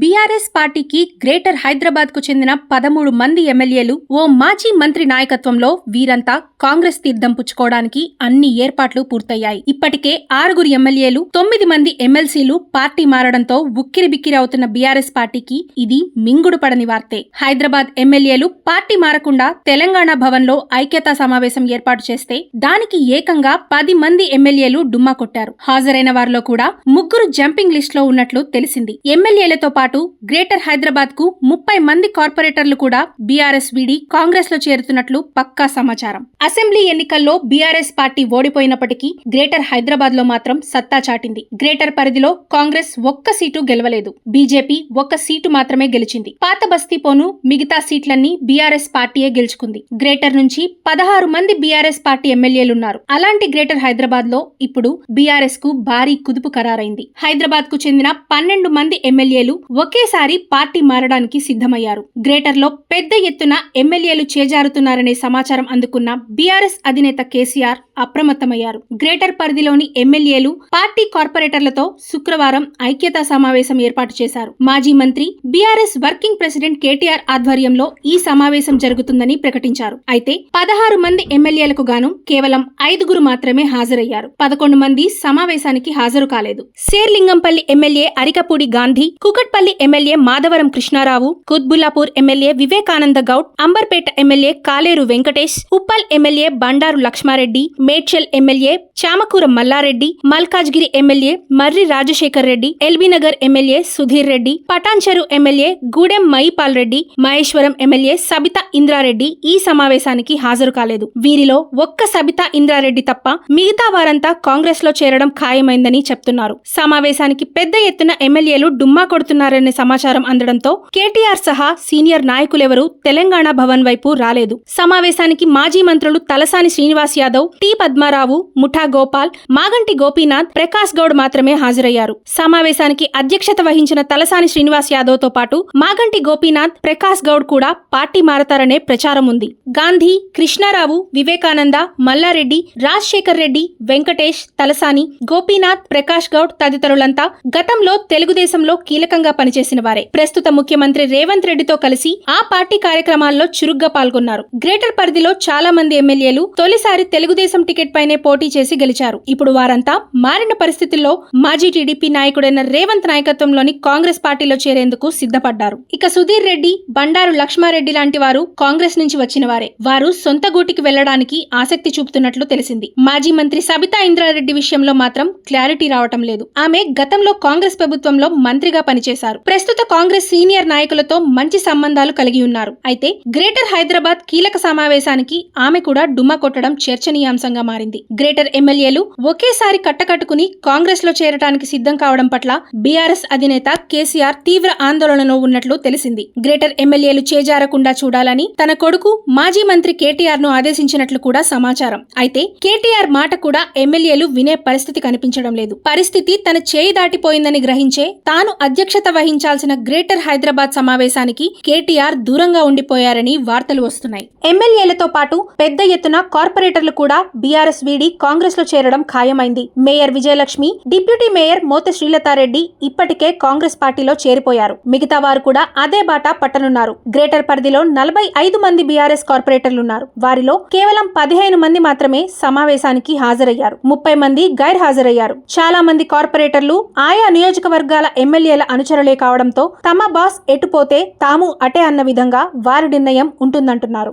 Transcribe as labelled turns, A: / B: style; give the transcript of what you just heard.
A: BRS పార్టీకి greater హైదరాబాద్కు చెందిన పదమూడు మంది ఎమ్మెల్యేలు ఓ మాజీ మంత్రి నాయకత్వంలో వీరంతా కాంగ్రెస్ తీర్థం పుచ్చుకోవడానికి అన్ని ఏర్పాట్లు పూర్తయ్యాయి. ఇప్పటికే ఆరుగురు ఎమ్మెల్యేలు తొమ్మిది మంది ఎమ్మెల్సీలు పార్టీ మారడంతో ఉక్కిరిబిక్కిరి అవుతున్న బీఆర్ఎస్ పార్టీకి ఇది మింగుడు పడని వార్తే. హైదరాబాద్ ఎమ్మెల్యేలు పార్టీ మారకుండా తెలంగాణ భవన్లో ఐక్యతా సమావేశం ఏర్పాటు చేస్తే దానికి ఏకంగా పది మంది ఎమ్మెల్యేలు డుమ్మా కొట్టారు. హాజరైన వారిలో కూడా ముగ్గురు జంపింగ్ లిస్ట్లో ఉన్నట్లు తెలిసింది. ఎమ్మెల్యేలతో పాటు గ్రేటర్ హైదరాబాద్కు ముప్పై మంది కార్పొరేటర్లు కూడా బీఆర్ఎస్ వీడి కాంగ్రెస్లో చేరుతున్నట్లు పక్కా సమాచారం. అసెంబ్లీ ఎన్నికల్లో బీఆర్ఎస్ పార్టీ ఓడిపోయినప్పటికీ గ్రేటర్ హైదరాబాద్లో మాత్రం సత్తా చాటింది. గ్రేటర్ పరిధిలో కాంగ్రెస్ ఒక్క సీటు గెలవలేదు. బీజేపీ ఒక్క సీటు మాత్రమే గెలిచింది. పాత బస్తీ పోను మిగతా సీట్లన్నీ బీఆర్ఎస్ పార్టీయే గెలుచుకుంది. గ్రేటర్ నుంచి పదహారు మంది బీఆర్ఎస్ పార్టీ ఎమ్మెల్యేలున్నారు. అలాంటి గ్రేటర్ హైదరాబాద్లో ఇప్పుడు బీఆర్ఎస్కు భారీ కుదుపు ఖరారైంది. హైదరాబాద్కు చెందిన పన్నెండు మంది ఎమ్మెల్యేలు ఒకేసారి పార్టీ మారడానికి సిద్ధమయ్యారు. గ్రేటర్లో పెద్ద ఎత్తున ఎమ్మెల్యేలు చేజారుతున్నారనే సమాచారం అందుకున్న బీఆర్ఎస్ అధినేత కేసీఆర్ అప్రమత్తమయ్యారు. గ్రేటర్ పరిధిలోని ఎమ్మెల్యేలు పార్టీ కార్పొరేటర్లతో శుక్రవారం ఐక్యతా సమావేశం ఏర్పాటు చేశారు. మాజీ మంత్రి బీఆర్ఎస్ వర్కింగ్ ప్రెసిడెంట్ కేటీఆర్ ఆధ్వర్యంలో ఈ సమావేశం జరుగుతుందని ప్రకటించారు. అయితే పదహారు మంది ఎమ్మెల్యేలకు గాను కేవలం ఐదుగురు మాత్రమే హాజరయ్యారు. పదకొండు మంది సమావేశానికి హాజరు కాలేదు. Serilingampally MLA Arikapudi Gandhi Kukatpally MLA Madhavaram Krishna Rao Quthbullapur MLA Vivekananda Goud Amberpet MLA Kaleru Venkatesh Uppal MLA Bandaru Laxma Reddy Medchal MLA Chamakura Malla Reddy Malkajgiri MLA Marri Rajasekhar Reddy LB Nagar MLA Sudheer Reddy Patancheru MLA Gudem Mahipal Reddy Maheshwaram MLA Sabitha Indra Reddy ఈ సమావేశానికి హాజరు కాలేదు. వీరిలో ఒక్క సబితా ఇంద్రారెడ్డి తప్ప మిగతా వారంతా కాంగ్రెస్లో చేరడం ఖాయమైందని చెప్తున్నారు. సమావేశానికి పెద్ద ఎత్తున ఎమ్మెల్యేలు డుమ్మా కొడుతున్నారని సమాచారం అందడంతో కేటీఆర్ సహా సీనియర్ నాయకులెవరూ తెలంగాణ భవన్ వైపు రాలేదు. సమావేశానికి మాజీ మంత్రులు తలసాని శ్రీనివాస్ యాదవ్ టి పద్మారావు ముఠా గోపాల్ మాగంటి గోపీనాథ్ ప్రకాష్ గౌడ్ మాత్రమే హాజరయ్యారు. సమావేశానికి అధ్యక్షత వహించిన తలసాని శ్రీనివాస్ యాదవ్తో పాటు మాగంటి గోపీనాథ్ ప్రకాష్ గౌడ్ కూడా పార్టీ మారతారనే ప్రచారం ఉంది. గాంధీ కృష్ణారావు వివేకానంద మల్లారెడ్డి రాజశేఖర్ రెడ్డి వెంకటేష్ తలసాని గోపీనాథ్ ప్రకాష్ గౌడ్ తదితరులంతా గతంలో తెలుగుదేశంలో కీలకంగా పనిచేసిన వారే. ప్రస్తుత ముఖ్యమంత్రి రేవంత్ రెడ్డితో కలిసి ఆ పార్టీ కార్యక్రమాల్లో చురుగ్గా పాల్గొన్నారు. గ్రేటర్ పరిధిలో చాలా మంది ఎమ్మెల్యేలు తొలిసారి తెలుగుదేశం టికెట్ పైనే పోటీ చేసి గెలిచారు. ఇప్పుడు వారంతా మారిన పరిస్థితుల్లో మాజీ టీడీపీ నాయకుడైన రేవంత్ నాయకత్వంలోని కాంగ్రెస్ పార్టీలో చేరేందుకు సిద్ధపడ్డారు. ఇక సుధీర్ రెడ్డి బండారు లక్ష్మారెడ్డి లాంటి వారు కాంగ్రెస్ నుంచి వచ్చిన వారే. వారు సొంత గూటికి వెళ్ళడానికి ఆసక్తి చూపుతున్నట్లు తెలిసింది. మాజీ మంత్రి సబితా ఇంద్రారెడ్డి విషయంలో మాత్రం క్లారిటీ రావటం లేదు. ఆమె గతంలో కాంగ్రెస్ ప్రభుత్వంలో మంత్రిగా పనిచేశారు. ప్రస్తుత కాంగ్రెస్ సీనియర్ నాయకులతో మంచి సంబంధాలు కలిగి ఉన్నారు. అయితే గ్రేటర్ హైదరాబాద్ కీలక సమావేశానికి ఆమె కూడా డుమ్మా కొట్టడం చర్చనీయాంశంగా మారింది. గ్రేటర్ ఎమ్మెల్యేలు ఒకేసారి కట్టకట్టుకుని కాంగ్రెస్లో చేరటానికి సిద్ధం కావడం పట్ల బీఆర్ఎస్ అధినేత కేసీఆర్ తీవ్ర ఆందోళనలో ఉన్నట్లు తెలిసింది. గ్రేటర్ ఎమ్మెల్యేలు చేజారకుండా చూడాలని తన కొడుకు మాజీ మంత్రి కేటీఆర్ను ఆదేశించినట్లు కూడా సమాచారం. అయితే కేటీఆర్ మాట కూడా ఎమ్మెల్యేలు వినే పరిస్థితి కనిపించడం లేదు. పరిస్థితి తన చేయి దాటిపోయిందని గ్రహించే తాను అధ్యక్షత వహించాల్సిన గ్రేటర్ హైదరాబాద్ సమావేశానికి కేటీఆర్ దూరంగా ఉండిపోయారని వార్తలు వస్తున్నాయి. ఎమ్మెల్యేలతో పాటు పెద్ద ఎత్తున కార్పొరేటర్లు కూడా బీఆర్ఎస్ వీడి కాంగ్రెస్లో చేరడం ఖాయమైంది. Mayor Vijayalakshmi deputy mayor Motha Srilatha Reddy ఇప్పటికే కాంగ్రెస్ పార్టీలో చేరిపోయారు. మిగతా వారు కూడా అదే బాట పట్టనున్నారు. గ్రేటర్ పరిధిలో నలభై ఐదు మంది బీఆర్ఎస్ కార్పొరేటర్లున్నారు. వారిలో కేవలం పదిహేను మంది మాత్రమే సమావేశానికి హాజరయ్యారు. ముప్పై మంది గైర్ హాజరయ్యారు చాలా మంది కార్పొరేటర్లు ఆయా నియోజకవర్గాల ఎమ్మెల్యేల అనుచరులు కావడంతో తమ బాస్ ఎటుపోతే తాము అటే అన్న విధంగా వారి నిర్ణయం ఉంటుందంటున్నారు.